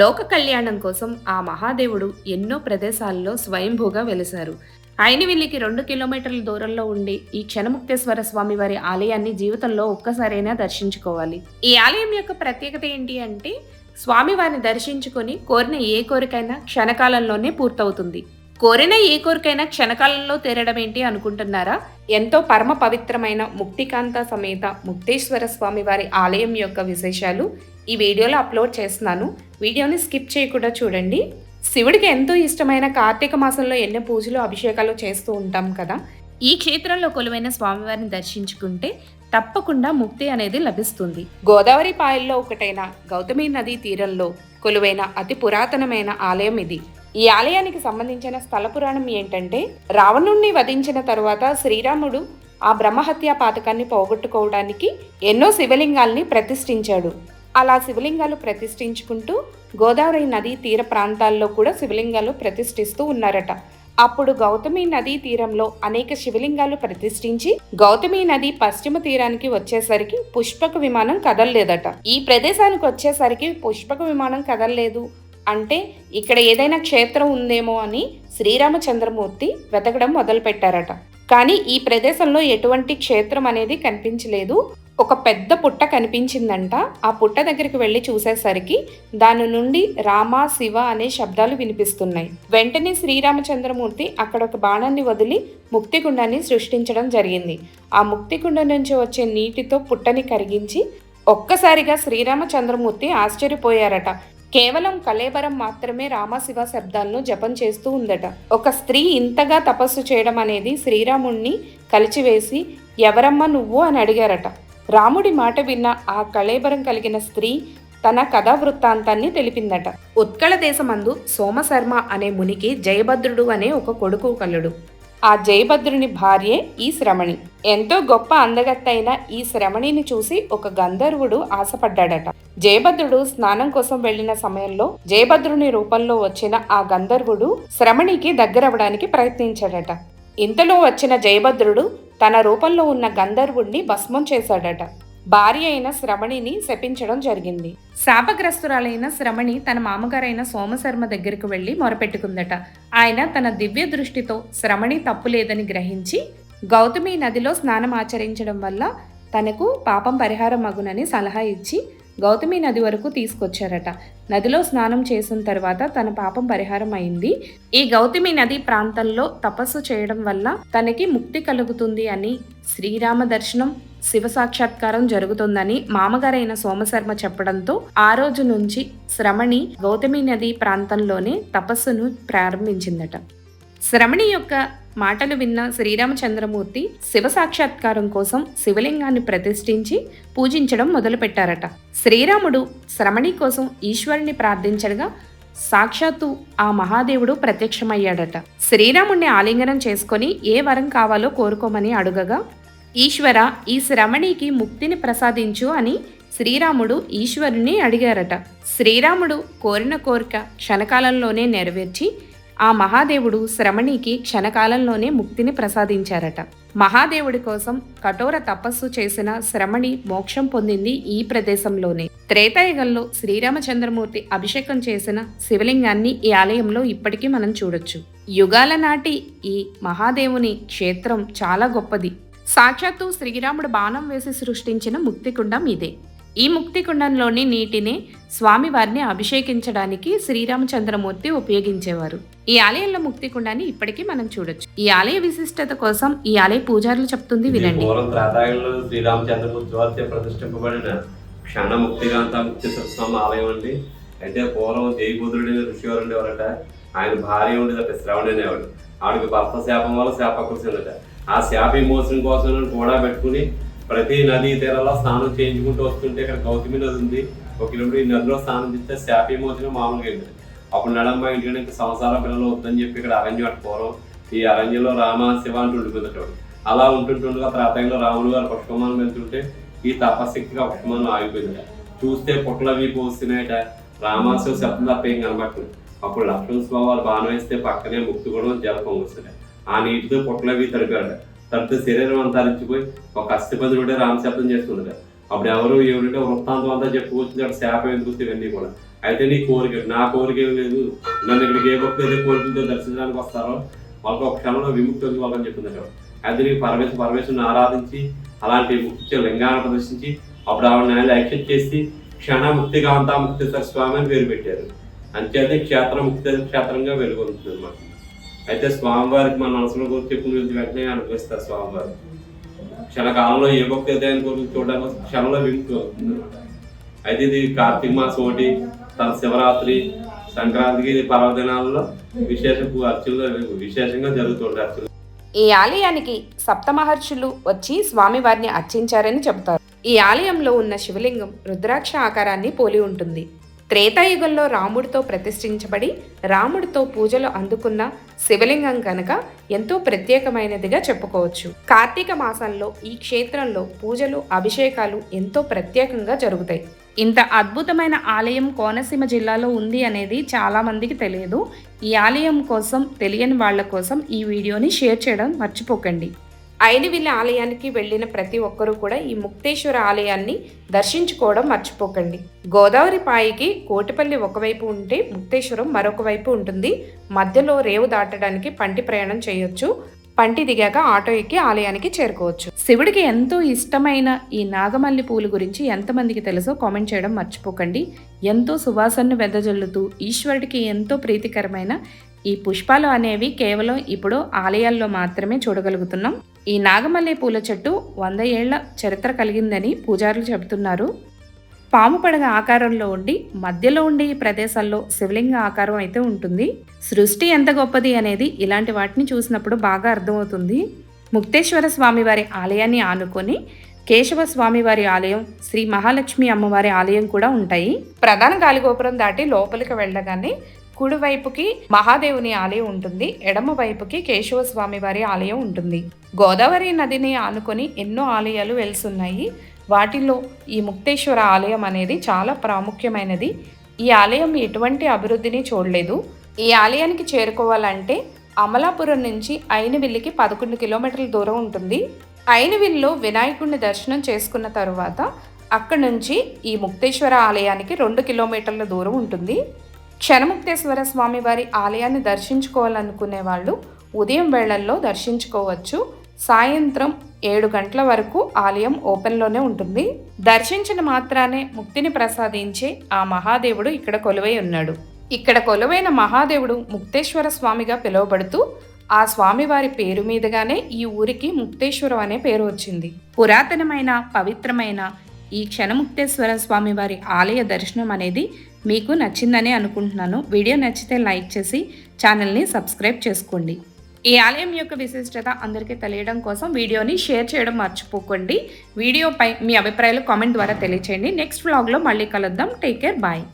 లోక కళ్యాణం కోసం ఆ మహాదేవుడు ఎన్నో ప్రదేశాల్లో స్వయంభూగా వెలిశారు. అయినవిల్లికి రెండు కిలోమీటర్ల దూరంలో ఉండి ఈ క్షణముక్తేశ్వర స్వామి వారి ఆలయాన్ని జీవితంలో ఒక్కసారైనా దర్శించుకోవాలి. ఈ ఆలయం యొక్క ప్రత్యేకత ఏంటి అంటే స్వామివారిని దర్శించుకొని కోరిన ఏ కోరికైనా క్షణకాలంలోనే పూర్తవుతుంది. కోరిన ఏ కోరికైనా క్షణకాలంలో తీరడం ఏంటి అనుకుంటున్నారా? ఎంతో పరమ పవిత్రమైన ముక్తికాంత సమేత ముక్తేశ్వర స్వామి వారి ఆలయం యొక్క విశేషాలు ఈ వీడియోలో అప్లోడ్ చేస్తున్నాను. వీడియోని స్కిప్ చేయకుండా చూడండి. శివుడికి ఎంతో ఇష్టమైన కార్తీక మాసంలో ఎన్నో పూజలు అభిషేకాలు చేస్తూ ఉంటాం కదా. ఈ క్షేత్రంలో కొలువైన స్వామివారిని దర్శించుకుంటే తప్పకుండా ముక్తి అనేది లభిస్తుంది. గోదావరి పాయల్లో ఒకటైన గౌతమి నదీ తీరంలో కొలువైన అతి పురాతనమైన ఆలయం ఇది. ఈ ఆలయానికి సంబంధించిన స్థల పురాణం ఏంటంటే రావణుణ్ణి వధించిన తరువాత శ్రీరాముడు ఆ బ్రహ్మహత్యా పాతకాన్ని పోగొట్టుకోవడానికి ఎన్నో శివలింగాల్ని ప్రతిష్ఠించాడు. అలా శివలింగాలు ప్రతిష్ఠించుకుంటూ గోదావరి నదీ తీర ప్రాంతాల్లో కూడా శివలింగాలు ప్రతిష్ఠిస్తూ ఉన్నారట. అప్పుడు గౌతమి నదీ తీరంలో అనేక శివలింగాలు ప్రతిష్ఠించి గౌతమి నది పశ్చిమ తీరానికి వచ్చేసరికి పుష్పక విమానం కదలలేదట. ఈ ప్రదేశానికి వచ్చేసరికి పుష్పక విమానం కదలలేదు అంటే ఇక్కడ ఏదైనా క్షేత్రం ఉందేమో అని శ్రీరామచంద్రమూర్తి వెతకడం మొదలుపెట్టారట. కానీ ఈ ప్రదేశంలో ఎటువంటి క్షేత్రం అనేది కనిపించలేదు. ఒక పెద్ద పుట్ట కనిపించిందంట. ఆ పుట్ట దగ్గరికి వెళ్ళి చూసేసరికి దాని నుండి రామ శివ అనే శబ్దాలు వినిపిస్తున్నాయి. వెంటనే శ్రీరామచంద్రమూర్తి అక్కడ ఒక బాణాన్ని వదిలి ముక్తికుండాన్ని సృష్టించడం జరిగింది. ఆ ముక్తికుండ నుంచి వచ్చే నీటితో పుట్టని కరిగించి ఒక్కసారిగా శ్రీరామచంద్రమూర్తి ఆశ్చర్యపోయారట. కేవలం కలేబరం మాత్రమే రామశివ శబ్దాలను జపం చేస్తూ ఉందట. ఒక స్త్రీ ఇంతగా తపస్సు చేయడం అనేది శ్రీరాముణ్ణి కలిచివేసి ఎవరమ్మా నువ్వు? అని అడిగారట. రాముడి మాట విన్న ఆ కళేబరం కలిగిన స్త్రీ తన కథా వృత్తాంతాన్ని తెలిపిందట. ఉత్కళ దేశమందు సోమశర్మ అనే మునికి జయభద్రుడు అనే ఒక కొడుకు కలుడు. ఆ జయభద్రుని భార్యే ఈ శ్రమణి. ఎంతో గొప్ప అందగత్తైన ఈ శ్రమణిని చూసి ఒక గంధర్వుడు ఆశపడ్డాడట. జయభద్రుడు స్నానం కోసం వెళ్ళిన సమయంలో జయభద్రుని రూపంలో వచ్చిన ఆ గంధర్వుడు శ్రమణికి దగ్గరవడానికి ప్రయత్నించాడట. ఇంతలో వచ్చిన జయభద్రుడు తన రూపంలో ఉన్న గంధర్వుణ్ణి భస్మం చేశాడట. భార్య అయిన శ్రమణిని శపించడం జరిగింది. శాపగ్రస్తురాలైన శ్రమణి తన మామగారైన సోమశర్మ దగ్గరకు వెళ్ళి మొరపెట్టుకుందట. ఆయన తన దివ్య దృష్టితో శ్రమణి తప్పు లేదని గ్రహించి గౌతమి నదిలో స్నానం ఆచరించడం వల్ల తనకు పాపం పరిహారం మగునని సలహా ఇచ్చి గౌతమి నది వరకు తీసుకొచ్చారట. నదిలో స్నానం చేసిన తర్వాత తన పాపం పరిహారం అయింది. ఈ గౌతమి నది ప్రాంతంలో తపస్సు చేయడం వల్ల తనకి ముక్తి కలుగుతుంది అని శ్రీరామ దర్శనం శివ సాక్షాత్కారం జరుగుతుందని మామగారైన సోమశర్మ చెప్పడంతో ఆ రోజు నుంచి శ్రమణి గౌతమి నది ప్రాంతంలోనే తపస్సును ప్రారంభించిందట. శ్రమణి యొక్క మాటలు విన్న శ్రీరామచంద్రమూర్తి శివ సాక్షాత్కారం కోసం శివలింగాన్ని ప్రతిష్ఠించి పూజించడం మొదలుపెట్టారట. శ్రీరాముడు శ్రమణి కోసం ఈశ్వరుని ప్రార్థించడగా సాక్షాత్తు ఆ మహాదేవుడు ప్రత్యక్షమయ్యాడట. శ్రీరాముణ్ణి ఆలింగనం చేసుకొని ఏ వరం కావాలో కోరుకోమని అడుగగా ఈశ్వర ఈ శ్రమణికి ముక్తిని ప్రసాదించు అని శ్రీరాముడు ఈశ్వరుని అడిగారట. శ్రీరాముడు కోరిన కోరిక క్షణకాలంలోనే నెరవేర్చి ఆ మహాదేవుడు శ్రమణికి క్షణకాలంలోనే ముక్తిని ప్రసాదించారట. మహాదేవుడి కోసం కఠోర తపస్సు చేసిన శ్రమణి మోక్షం పొందింది ఈ ప్రదేశంలోనే. త్రేతాయుగంలో శ్రీరామచంద్రమూర్తి అభిషేకం చేసిన శివలింగాన్ని ఈ ఆలయంలో ఇప్పటికీ మనం చూడొచ్చు. యుగాల నాటి ఈ మహాదేవుని క్షేత్రం చాలా గొప్పది. సాక్షాత్తు శ్రీరాముడు బాణం వేసి సృష్టించిన ముక్తికుండం ఇదే. ఈ ముక్తికుండంలోని నీటిని స్వామివారిని అభిషేకించడానికి శ్రీరామచంద్రమూర్తి ఉపయోగించేవారు. ఈ ఆలయంలో ముక్తికుండాన్ని ఇప్పటికీ మనం చూడొచ్చు. ఈ ఆలయ విశిష్టత కోసం ఈ ఆలయ పూజారులు చెప్తుంది వినండి. పూర్వం త్రేతాయుగంలో శ్రీరామచంద్రమూర్తి వారిచే ప్రతిష్ఠింపబడిన క్షణ ముక్తిగాంత ముక్తి స్వామి ఆలయం అండి. అయితే పూర్వం జయపుత్రుడు ఋషి గారు ఉండేవారట ఆయన భార్య ఉండేదట శ్రవణ అనేవాడు ఆవిడకి భర్త శాపం వల్ల శాపకృసిందట ఆ శాప విమోచన కోసం కూడా పెట్టుకుని ప్రతి నదీ తీరాల్లో స్నానం చేయించుకుంటూ వస్తుంటే ఇక్కడ గౌతమి నది ఉంది. ఒక కిలోమీటర్ ఈ నదిలో స్నానం చేస్తే శాపీ విమోచన మామూలుగా అయింది. అప్పుడు నడమ్మ ఇంటికి ఇంకా సంసార పిల్లలు వద్దని చెప్పి ఇక్కడ అరణ్యం అటు పూర్వం ఈ అరణ్యంలో రామ శివ అంటూ ఉండిపోతుంటాడు అలా ఉంటుంటుండగా ప్రాతంలో రాముడు గారు పుష్పమానం వెళ్తుంటే ఈ తపశక్తిగా పుష్పమానం ఆగిపోయింది చూస్తే పుట్టలవి పోస్తున్నాయట రామాశివ శబ్దం తప్ప ఏం కనబడుతుంది అప్పుడు లక్ష్మణ స్వామి వారు బాణం వేస్తే పక్కనే ముక్తి కూడా జలపం వస్తుంది ఆ నీటితో పుట్టలవి తడిపాడు తప్పితే శరీరం అంతా అరిచిపోయి ఒక అస్థిపతి ఉంటే రామశబ్దం చేస్తుంది అప్పుడు ఎవరు ఏమిటంటే వృత్తాంతం అంతా చెప్పుకొచ్చింది అక్కడ శాపం ఎందుకు ఇవన్నీ కూడా. అయితే నీ కోరిక నా కోరిక ఏం లేదు. నన్ను ఇక్కడికి ఏ భక్తులు ఏదో కోరికలతో దర్శించడానికి వస్తారో వాళ్ళకి ఒక క్షణంలో విముక్తి ఉంది వాళ్ళని చెప్పింది అక్కడ అయితే నీకు పరమేశ్వర పరమేశ్వరుని ఆరాధించి అలాంటి ముక్తి లింగాన్ని ప్రదర్శించి అప్పుడు ఆవిడ ఆయన యాక్సెప్ట్ చేసి క్షణ ముక్తి కాంతా ముక్తి స్వామి అని పేరు పెట్టారు. అంతేతే క్షేత్రం ముక్తి క్షేత్రంగా వెలుగొందుతుంది అనమాట అయితే స్వామివారికి మన మనసులో కోరి చెప్పిన వెంటనే అనుభవిస్తారు స్వామివారు. క్షణకాలంలో ఏ భక్తి అయితే కోరిక చూడడానికి క్షణంలో విముక్తి అయితే ఇది కార్తీక మాసం ఒకటి తన శివరాత్రి సంక్రాంతికి పర్వదినాలలో పర్వదినాల్లో విశేష అర్చనలు విశేషంగా జరుగుతుంటాయి అర్చనలు. ఈ ఆలయానికి సప్తమహర్షులు వచ్చి స్వామివారిని అర్చించారని చెబుతారు. ఈ ఆలయంలో ఉన్న శివలింగం రుద్రాక్ష ఆకారాన్ని పోలి ఉంటుంది. త్రేతాయుగంలో రాముడితో ప్రతిష్ఠించబడి రాముడితో పూజలు అందుకున్న శివలింగం కనుక ఎంతో ప్రత్యేకమైనదిగా చెప్పుకోవచ్చు. కార్తీక మాసంలో ఈ క్షేత్రంలో పూజలు అభిషేకాలు ఎంతో ప్రత్యేకంగా జరుగుతాయి. ఇంత అద్భుతమైన ఆలయం కోనసీమ జిల్లాలో ఉంది అనేది చాలామందికి తెలియదు. ఈ ఆలయం కోసం తెలియని వాళ్ళ కోసం ఈ వీడియోని షేర్ చేయడం మర్చిపోకండి. ఐనివిల్లి ఆలయానికి వెళ్ళిన ప్రతి ఒక్కరూ కూడా ఈ ముక్తేశ్వర ఆలయాన్ని దర్శించుకోవడం మర్చిపోకండి. గోదావరి పాయికి కోటిపల్లి ఒకవైపు ఉంటే ముక్తేశ్వరం మరొక వైపు ఉంటుంది. మధ్యలో రేవు దాటడానికి పంటి ప్రయాణం చేయొచ్చు. పంటి దిగాక ఆటో ఎక్కి ఆలయానికి చేరుకోవచ్చు. శివుడికి ఎంతో ఇష్టమైన ఈ నాగమల్లి పూలు గురించి ఎంతమందికి తెలుసో కామెంట్ చేయడం మర్చిపోకండి. ఎంతో సువాసనను వెదజల్లుతూ ఈశ్వరుడికి ఎంతో ప్రీతికరమైన ఈ పుష్పాలు అనేవి కేవలం ఇప్పుడు ఆలయాల్లో మాత్రమే చూడగలుగుతున్నాం. ఈ నాగమల్లి పూల చెట్టు వంద ఏళ్ళ చరిత్ర కలిగిందని పూజారులు చెబుతున్నారు. పాము పడగ ఆకారంలో ఉండి మధ్యలో ఉండే ఈ ప్రదేశాల్లో శివలింగ ఆకారం అయితే ఉంటుంది. సృష్టి ఎంత గొప్పది అనేది ఇలాంటి వాటిని చూసినప్పుడు బాగా అర్థమవుతుంది. ముక్తేశ్వర స్వామివారి ఆలయాన్ని ఆనుకొని కేశవ స్వామివారి ఆలయం శ్రీ మహాలక్ష్మి అమ్మవారి ఆలయం కూడా ఉంటాయి. ప్రధాన గాలిగోపురం దాటి లోపలికి వెళ్ళగానే కుడివైపుకి మహాదేవుని ఆలయం ఉంటుంది. ఎడమ వైపుకి కేశవ స్వామివారి ఆలయం ఉంటుంది. గోదావరి నదిని ఆనుకొని ఎన్నో ఆలయాలు వెలుసున్నాయి. వాటిలో ఈ ముక్తేశ్వర ఆలయం అనేది చాలా ప్రాముఖ్యమైనది. ఈ ఆలయం ఎటువంటి అభివృద్ధిని చూడలేదు. ఈ ఆలయానికి చేరుకోవాలంటే అమలాపురం నుంచి ఐనవిల్లికి పదకొండు కిలోమీటర్ల దూరం ఉంటుంది. ఐనవిల్లో వినాయకుడిని దర్శనం చేసుకున్న తరువాత అక్కడ నుంచి ఈ ముక్తేశ్వర ఆలయానికి రెండు కిలోమీటర్ల దూరం ఉంటుంది. క్షణముక్తేశ్వర స్వామి వారి ఆలయాన్ని దర్శించుకోవాలనుకునే వాళ్ళు ఉదయం వేళల్లో దర్శించుకోవచ్చు. సాయంత్రం ఏడు గంటల వరకు ఆలయం ఓపెన్లోనే ఉంటుంది. దర్శించిన మాత్రానే ముక్తిని ప్రసాదించే ఆ మహాదేవుడు ఇక్కడ కొలువై ఉన్నాడు. ఇక్కడ కొలువైన మహాదేవుడు ముక్తేశ్వర స్వామిగా పిలువబడుతూ ఆ స్వామివారి పేరు మీదుగానే ఈ ఊరికి ముక్తేశ్వరం అనే పేరు వచ్చింది. పురాతనమైన పవిత్రమైన ఈ క్షణముక్తేశ్వర స్వామివారి ఆలయ దర్శనం అనేది మీకు నచ్చిందని అనుకుంటున్నాను. వీడియో నచ్చితే లైక్ చేసి ఛానల్ని సబ్స్క్రైబ్ చేసుకోండి. ఈ ఆలయం యొక్క విశిష్టత అందరికీ తెలియడం కోసం వీడియోని షేర్ చేయడం మర్చిపోకండి. వీడియోపై మీ అభిప్రాయాలు కామెంట్ ద్వారా తెలియచేయండి. నెక్స్ట్ వ్లాగ్లో మళ్ళీ కలుద్దాం. Take care. బాయ్.